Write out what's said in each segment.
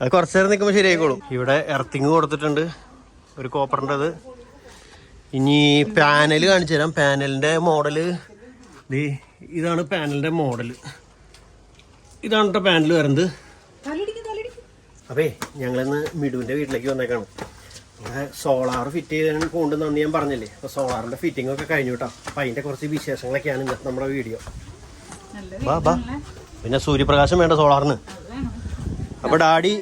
അത് കുറച്ചു നേരം നിൽക്കുമ്പോൾ ശരിയായിക്കോളും. ഇവിടെ എർത്തിങ് കൊടുത്തിട്ടുണ്ട്. ഒരു കോപ്പറിന്റെത്. ഇനി പാനൽ കാണിച്ചു തരാം. പാനലിന്റെ മോഡൽ. ഇതാണ് പാനലിന്റെ മോഡൽ ഇതാണ് കേട്ടോ പാനൽ വരുന്നത്. അപ്പേ ഞങ്ങളിന്ന് മിഡുവിന്റെ വീട്ടിലേക്ക് വന്നേക്കാണ്. ഇവിടെ സോളാർ ഫിറ്റ് ചെയ്തതിന് കൊണ്ടുവന്നു ഞാൻ പറഞ്ഞില്ലേ? അപ്പോൾ സോളാറിന്റെ ഫിറ്റിംഗ് ഒക്കെ കഴിഞ്ഞു കേട്ടോ അപ്പം അതിന്റെ കുറച്ച് വിശേഷങ്ങളൊക്കെയാണ് ഇന്നത്തെ നമ്മുടെ വീഡിയോ. ബാ ബാ പിന്നെ സൂര്യപ്രകാശം വേണ്ട സോളാറിന്. അപ്പോൾ ഡാഡി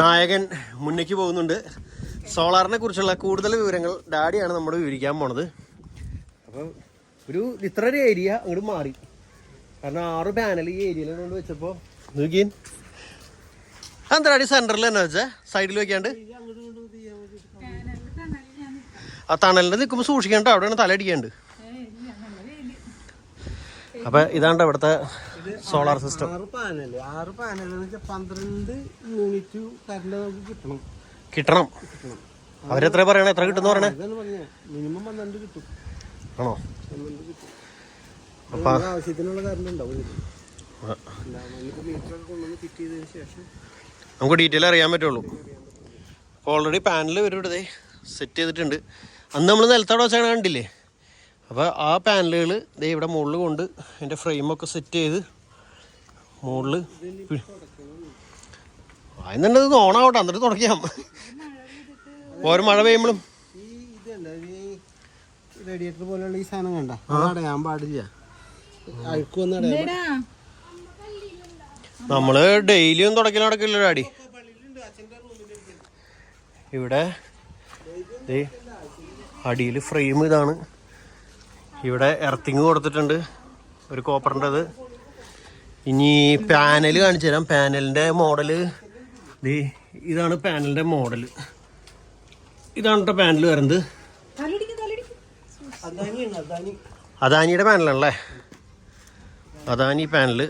നായകൻ മുന്നേക്ക് പോകുന്നുണ്ട്. സോളാറിനെ കുറിച്ചുള്ള കൂടുതൽ വിവരങ്ങൾ ഡാഡിയാണ് നമ്മൾ വിവരിക്കാൻ പോണത്. അപ്പോൾ ഒരു ഇത്ര ഒരു ഏരിയ അങ്ങോട്ട് മാറി. കാരണം ആറ് പാനൽ ഈ ഏരിയയിൽ കൊണ്ട് വെച്ചപ്പോൾ നോക്കിയൻ എന്താ ഡാഡി സെന്ററിൽ തന്നെ വെച്ചേ? സൈഡിൽ വെക്കാണ്ട്. ആ തണലിൽ നിൽക്കുമ്പോൾ സൂക്ഷിക്കണ്ട അവിടെയാണ് തല അടിക്കാണ്ട് അപ്പോൾ ഇതാണ്ട് ഇവിടുത്തെ സോളാർ സിസ്റ്റം ആറ് പാനൽ ആറ് പാനൽ പന്ത്രണ്ട് യൂണിറ്റ് കറണ്ട് നമുക്ക് കിട്ടണം. കിട്ടണം. അവരെത്ര പറയണേ? എത്ര കിട്ടുന്ന പറയണേ? മിനിമം പന്ത്രണ്ട് കിട്ടും. ആണോ? പന്ത്രണ്ട് കിട്ടും. അപ്പൊ നമുക്ക് ആവശ്യത്തിനുള്ള കറണ്ട് ഉണ്ടാവും ഇതിൽ. നമുക്ക് മീറ്റർ ഒക്കെ കൊണ്ടുവന്ന് ഫിറ്റ് ചെയ്തതിന് ശേഷം നമുക്ക് ഡീറ്റെയിൽ അറിയാൻ പറ്റുള്ളൂ. അപ്പോൾ ഓൾറെഡി പാനൽ ഇവരുടെ സെറ്റ് ചെയ്തിട്ടുണ്ട്. അന്ന് നമ്മൾ നിലത്തോടെ വെച്ചാണ് കണ്ടില്ലേ? അപ്പോൾ ആ പാനലുകൾ ദേ ഇവിടെ മുകളിൽ കൊണ്ട് അതിന്റെ ഫ്രെയിമൊക്കെ സെറ്റ് ചെയ്ത് മുകളിൽ അതിന് ഇത് ഓണാവട്ടെ എന്നിട്ട് തുടക്കാം ഓരോ മഴ പെയ്യുമ്പോഴും. റേഡിയേറ്റർ പോലെയുള്ള ഈ സാധനം കണ്ട? അടയാൻ പാടില്ല. അഴുക്ക് വന്ന് നമ്മൾ ഡെയിലിയും തുടക്കലും നടക്കില്ല ഡാഡി. ഇവിടെ അടിയിൽ ഫ്രെയിം ഇതാണ്. ഇവിടെ എർത്തിങ് കൊടുത്തിട്ടുണ്ട്. ഒരു കോപ്പറിന്റെത്. ഇനി പാനൽ കാണിച്ചു തരാം. പാനലിന്റെ മോഡൽ. ഇതാണ് പാനലിന്റെ മോഡൽ ഇതാണ് കേട്ടോ പാനൽ വരുന്നത്. അദാനിയുടെ പാനലാണല്ലേ? അദാനി പാനൽ.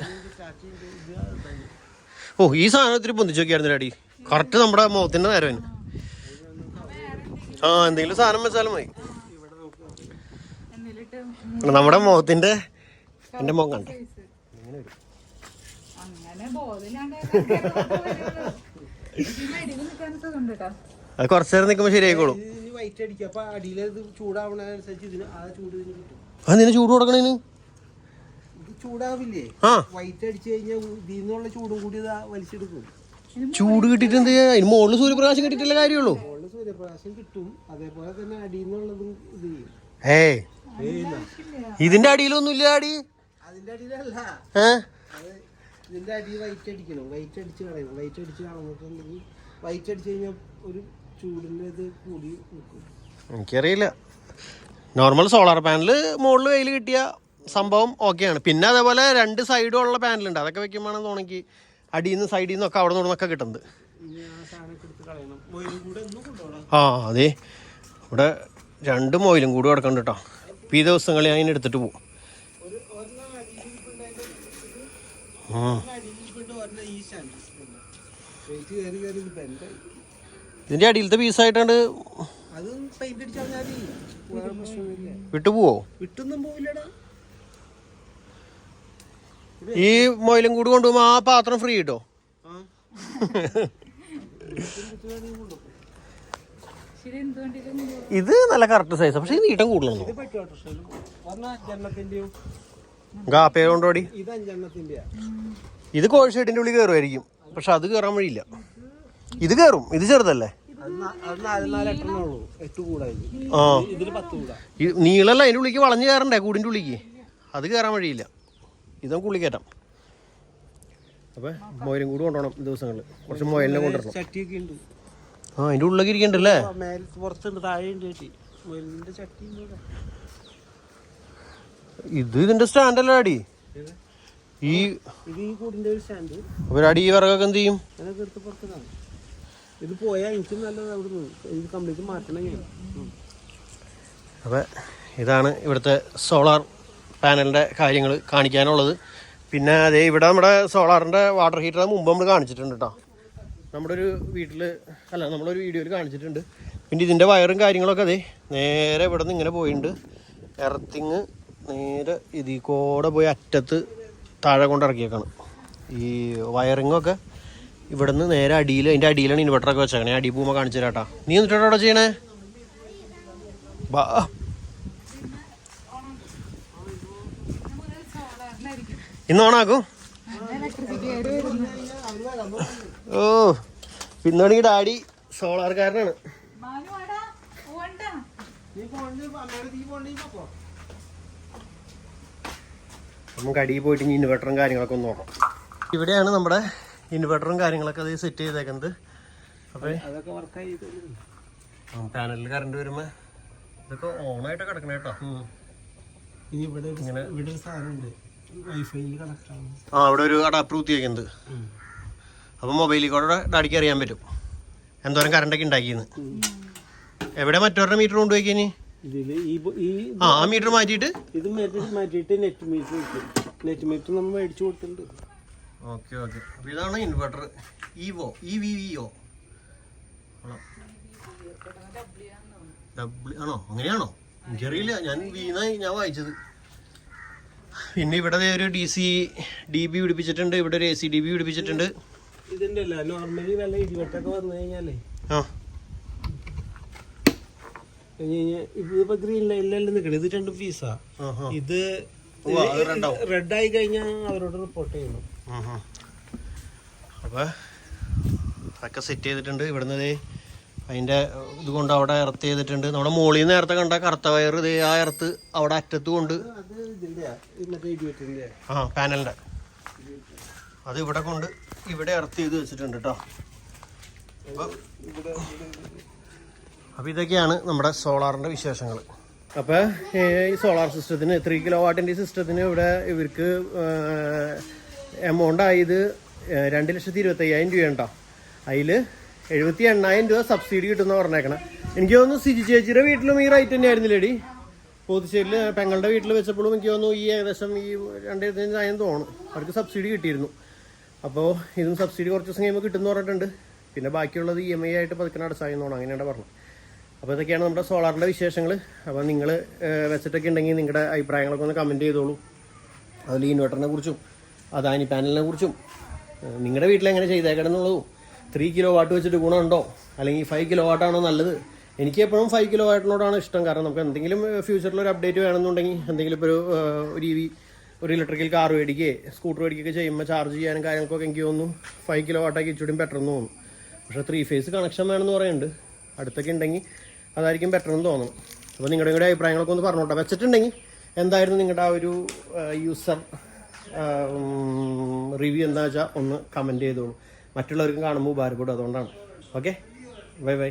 ഓ ഈ സാധനം ഒത്തിരി പൊന്തിച്ച് നോക്കിയായിരുന്നു ഡാഡി. കറക്റ്റ് നമ്മുടെ മുഖത്തിന്റെ നേരം ആ എന്തെങ്കിലും സാധനം വെച്ചാലും മതി. നമ്മുടെ മുഖത്തിന്റെ എന്റെ മുഖം കണ്ടേ? അത് നിക്കുമ്പോ നേരം നിൽക്കുമ്പോൾ ശരിയായിക്കോളും. ആ ചൂട് ഇതിന് അതിന് ചൂട് കൊടുക്കണേന് ചൂടാവില്ലേ? വൈറ്റ് അടിച്ചു കഴിഞ്ഞാൽ ഇതിൽ ചൂടും കൂടി വലിച്ചെടുക്കും. ചൂട് കിട്ടിട്ട് എന്ത് ചെയ്യാ? അതിന് മുകളിൽ സൂര്യപ്രകാശം കിട്ടിയിട്ടില്ല കാര്യമുള്ളൂ. സൂര്യപ്രകാശം കിട്ടും. അതേപോലെ തന്നെ അടിയിൽ നിന്നുള്ളതും ഇത് ചെയ്യും. ഏയ് ഇതിന്റെ അടിയിലൊന്നുമില്ല അടി അതിന്റെ അടിയിലല്ല. ഏ? അത് ഇതിന്റെ അടി വൈറ്റ് അടിക്കണം. വൈറ്റ് അടിച്ച് കളയണം. വൈറ്റ് അടിച്ച് കളഞ്ഞിട്ടുണ്ടെങ്കിൽ വൈറ്റ് അടിച്ച് കഴിഞ്ഞാൽ ഒരു ചൂടിന്റെ ഇത് കൂടി നിൽക്കും. എനിക്കറിയില്ല. നോർമൽ സോളാർ പാനൽ മുകളിൽ വെയിൽ കിട്ടിയ സംഭവം ഓക്കെയാണ്. പിന്നെ അതേപോലെ രണ്ട് സൈഡും ഉള്ള പാനലുണ്ട് അതൊക്കെ വെക്കുമ്പോഴാണ് തോന്നിക്ക് അടിയിൽ നിന്ന് സൈഡിൽ നിന്നൊക്കെ അവിടെ നിന്നൊക്കെ കിട്ടുന്നത്. ആ അതെ. ഇവിടെ രണ്ട് മൊയിലും കൂടി കിടക്കണ്ട കേട്ടോ. ഇപ്പം ഈ ദിവസങ്ങളിൽ ഞാൻ എടുത്തിട്ട് പോകും ഒരു ഒരെണ്ണം അടിയിൽ ആ അടിയിൽ ഒരെണ്ണം ഈ സ്റ്റാൻഡ് വെയിറ്റ് കയറി കയറി ഇത് ബെൻഡായി ഇതിന്റെ അടിയിലത്തെ പീസായിട്ടാണ്ട് അതും പെയിന്റ് അടിച്ചാൽ മതി വേറെ പ്രശ്നമൊന്നുമില്ല വിട്ടു അടിയിലത്തെ പീസായിട്ടാണ് പോവില്ലടാ ഈ മൊയിലും കൂടി കൊണ്ടുപോകുമ്പോ ആ പാത്രം ഫ്രീ കിട്ടോ? ഇത് നല്ല കറക്റ്റ് സൈസ് പക്ഷെ നീട്ടം കൂടുതലാണ് ഇത് പറ്റും ഓട്ടോറിക്ഷയിലും പറഞ്ഞ അഞ്ചെണ്ണത്തിന്റെയും ഗാപ്പേ കൊണ്ടോടി. ഇത് കോഴിഷേട്ടിന്റെ ഉള്ളിൽ കയറുമായിരിക്കും പക്ഷെ അത് കയറാൻ വഴിയില്ല. ഇത് കയറും ഇത് ചെറുതല്ലേ? ആ. നീളല്ല അതിന്റെ ഉള്ളിക്ക് വളഞ്ഞു കയറണ്ടേ കൂടിന്റെ ഉള്ളിക്ക് അത് കയറാൻ വഴിയില്ല. ഇത് നമുക്ക് ഉള്ളിൽ കയറ്റാം അപ്പോൾ മൊയിലും കൂടി കൊണ്ടുപോകണം ദിവസങ്ങളിൽ. കുറച്ച് മോയിലിനെ കൊണ്ടുവരണം. ആ അതിന്റെ ഉള്ളിലേക്ക് ഇരിക്കണ്ടല്ലേ? ഉണ്ട് ഇതിന്റെ സ്റ്റാൻഡ്. ഇത് സ്റ്റാൻഡല്ലേ അടി? ഈ ഇത് ഈ വിറകൊക്കെ എന്ത് ചെയ്യും? ഇത് പോയാൽ എനിക്ക് നല്ലത് അവിടെ ഇത് കംപ്ലീറ്റ് മാറ്റണം ഞാൻ. ഇതാണ് ഇവിടുത്തെ സോളാർ പാനലിന്റെ കാര്യങ്ങൾ കാണിക്കാനുള്ളത്. പിന്നെ അതേ ഇവിടെ നമ്മുടെ സോളാറിന്റെ വാട്ടർ ഹീറ്റർ മുമ്പ് നമ്മൾ കാണിച്ചിട്ടുണ്ട് കേട്ടോ നമ്മുടെ ഒരു വീട്ടിൽ അല്ല നമ്മളൊരു വീഡിയോയിൽ കാണിച്ചിട്ടുണ്ട്. പിന്നെ ഇതിന്റെ വയറും കാര്യങ്ങളൊക്കെ അതെ നേരെ ഇവിടെ നിന്ന് ഇങ്ങനെ പോയിട്ടുണ്ട് എർത്തിങ് നേരെ ഇതിൽ കൂടെ പോയി അറ്റത്ത് താഴെ കൊണ്ട് ഇറക്കിയേക്കാണ്. ഈ വയറിങ്ങൊക്കെ ഇവിടുന്ന് നേരെ അടിയിൽ അതിന്റെ അടിയിലാണ് ഇൻവെർട്ടറൊക്കെ വെച്ചേക്കണേ. അടി പോകുമ്പോൾ കാണിച്ചു തരാട്ടാ. നീ എന്നിട്ട് അവിടെ ചെയ്യണേ? ബാ. ഇന്ന് ഓണാക്കും? ഓ പിന്നാണെങ്കിൽ ഡാഡി സോളാർ കാരനാണ് വാടാ പോവണ്ട. നീ പോണ്ടി അമ്മയുടെ തീ പോണ്ടി പോ നമുക്ക് അടിയിൽ പോയിട്ട് ഇനി ഇൻവെർട്ടറും കാര്യങ്ങളൊക്കെ ഒന്ന് നോക്കാം. ഇവിടെയാണ് നമ്മുടെ ഇൻവെർട്ടറും കാര്യങ്ങളൊക്കെ അത് സെറ്റ് ചെയ്തേക്കുന്നത്. അപ്പോൾ അതൊക്കെ വർക്കായി പാനലിൽ കറണ്ട് വരുമ്പോൾ ഇതൊക്കെ ഓണായിട്ട് കിടക്കണേ കേട്ടോ ഇനി ഇവിടെ ഇങ്ങനെ- ഇവിടെ ഒരു സാധനമുണ്ട്. വൈഫൈയിൽ ആ അവിടെ ഒരു അഡാപ്റ്റർ കുത്തിയേക്കുന്നത് അപ്പോൾ മൊബൈലിൽ കൂടെ ഡാഡിക്ക് അറിയാൻ പറ്റും. എന്തോരം കറണ്ടൊക്കെ ഉണ്ടാക്കിയെന്ന്. എവിടെ മറ്റവരുടെ മീറ്റർ കൊണ്ടുപോയിക്കനി ഇതിൽ ഈ ഈ ആ ആ മീറ്റർ മാറ്റിയിട്ട്? ഇത് മാറ്റി മാറ്റിയിട്ട് നെറ്റ് മീറ്റർ വെക്കും. നെറ്റ് മീറ്റർ നമ്മൾ മേടിച്ചു കൊടുത്തിട്ടുണ്ട്. Okay okay. അപ്പോൾ ഇതാണ് inverter Evo E V V O W ആണോ? അങ്ങനെയാണോ? എനിക്കറിയില്ല. ഞാൻ വീണായി ഞാൻ വായിച്ചത്. പിന്നെ ഇവിടെ ഒരു ഡി സി ഡി ബി പിടിപ്പിച്ചിട്ടുണ്ട്. ഇവിടെ ഒരു എ സി ഡി ബി പിടിപ്പിച്ചിട്ടുണ്ട്. ഇതിന്റെ അല്ല നോർമലി വല്ല ഇടിവെട്ടൊക്കെ വന്നു കഴിഞ്ഞാലേ ആ. ഇതിപ്പോ ഗ്രീൻ ലൈനിലല്ല നിൽക്കണത് ഇത് രണ്ട് പീസാ. ഇത് റെഡ് ആയി കഴിഞ്ഞാൽ അവരോട് റിപ്പോർട്ട് ചെയ്യണം. അപ്പൊ അതൊക്കെ സെറ്റ് ചെയ്തിട്ടുണ്ട്. ഇവിടുന്ന് അതിന്റെ ഇതുകൊണ്ട് ഇത് കൊണ്ട് അവിടെ എർത്ത് ചെയ്തിട്ടുണ്ട്. നമ്മുടെ മുകളിൽ നിന്ന് നേരത്തെ കണ്ട കറുത്ത വയർ ഇത് ആ എർത്ത് അവിടെ അറ്റത്ത് കൊണ്ട്. ആ പാനലിന്റെ അത് ഇവിടെ കൊണ്ട് ഇവിടെ എർത്ത് ചെയ്ത് വെച്ചിട്ടുണ്ട് കേട്ടോ അപ്പോൾ ഇതൊക്കെയാണ് നമ്മുടെ സോളാറിന്റെ വിശേഷങ്ങൾ. അപ്പോൾ ഈ സോളാർ സിസ്റ്റത്തിന് ത്രീ കിലോ വാട്ടിന്റെ സിസ്റ്റത്തിന് ഇവിടെ ഇവർക്ക് എമൗണ്ട് ആയത് രണ്ട് ലക്ഷത്തി ഇരുപത്തയ്യായിരം രൂപയാണ് കേട്ടോ അതിൽ എഴുപത്തി എണ്ണായിരം രൂപ സബ്സിഡി കിട്ടുമെന്ന് പറഞ്ഞേക്കണം. എനിക്ക് തോന്നുന്നു സിജി ചേച്ചിയുടെ വീട്ടിലും ഈ റേറ്റ് തന്നെ ആയിരുന്നില്ലേടി പോത്തിശ്ശേരിയിൽ പെങ്ങളുടെ വീട്ടിൽ വെച്ചപ്പോഴും എനിക്ക് തോന്നുന്നു ഈ ഏകദേശം ഈ രണ്ട് ഇരുപത്തഞ്ചായിരം തോന്നുന്നു. അവർക്ക് സബ്സിഡി കിട്ടിയിരുന്നു. അപ്പോൾ ഇതും സബ്സിഡി കുറച്ച് ദിവസം കഴിയുമ്പോൾ കിട്ടുമെന്ന് പറഞ്ഞിട്ടുണ്ട്. പിന്നെ ബാക്കിയുള്ളത് ഇ എം ഐ ആയിട്ട് പതുക്കെ അടച്ചായി തോന്നുന്നു. അങ്ങനെയാണ് പറഞ്ഞത്. അപ്പോൾ ഇതൊക്കെയാണ് നമ്മുടെ സോളാറിന്റെ വിശേഷങ്ങൾ അപ്പോൾ നിങ്ങൾ വെച്ചിട്ടൊക്കെ ഉണ്ടെങ്കിൽ നിങ്ങളുടെ അഭിപ്രായങ്ങളൊക്കെ ഒന്ന് കമന്റ് ചെയ്തോളൂ. അതിൽ ഇൻവെർട്ടറിനെ കുറിച്ചും അതാനി പാനലിനെ കുറിച്ചും നിങ്ങളുടെ വീട്ടിൽ എങ്ങനെ ചെയ്തേക്കണം എന്നുള്ളതും ത്രീ കിലോ വാട്ട് വെച്ചിട്ട് ഗുണമുണ്ടോ അല്ലെങ്കിൽ ഫൈവ് കിലോ വാട്ടാണോ നല്ലത്? എനിക്ക് എപ്പോഴും ഫൈവ് കിലോ വാട്ടിനോടാണ് ഇഷ്ടം. കാരണം നമുക്ക് എന്തെങ്കിലും ഫ്യൂച്ചറിൽ ഒരു അപ്ഡേറ്റ് വേണമെന്നുണ്ടെങ്കിൽ എന്തെങ്കിലും ഇപ്പോൾ ഒരു ഒരു ഇ വി ഒരു ഇലക്ട്രിക്കൽ കാർ മേടിക്കുകയോ സ്കൂട്ടർ മേടിക്കുകയൊക്കെ ചെയ്യുമ്പോൾ ചാർജ് ചെയ്യാനും കാര്യങ്ങൾക്കൊക്കെ എനിക്ക് തോന്നുന്നു ഫൈവ് കിലോ വാട്ടാക്കി ഇച്ചിരി ബെറ്റർ എന്ന് തോന്നുന്നു. പക്ഷേ ത്രീ ഫേസ് കണക്ഷൻ വേണമെന്ന് പറയുന്നുണ്ട്. അടുത്തൊക്കെ ഉണ്ടെങ്കിൽ അതായിരിക്കും ബെറ്റർ എന്ന് തോന്നുന്നു. അപ്പോൾ നിങ്ങളുടെ കൂടെ അഭിപ്രായങ്ങളൊക്കെ ഒന്ന് പറഞ്ഞോട്ടെ. വെച്ചിട്ടുണ്ടെങ്കിൽ എന്തായിരുന്നു നിങ്ങളുടെ ആ ഒരു യൂസർ റിവ്യൂ എന്താ വെച്ചാൽ ഒന്ന് കമന്റ് ചെയ്തോളൂ. മറ്റുള്ളവർക്കും കാണുമ്പോൾ ഉപകാരപ്പെടും അതുകൊണ്ടാണ്. Okay bye bye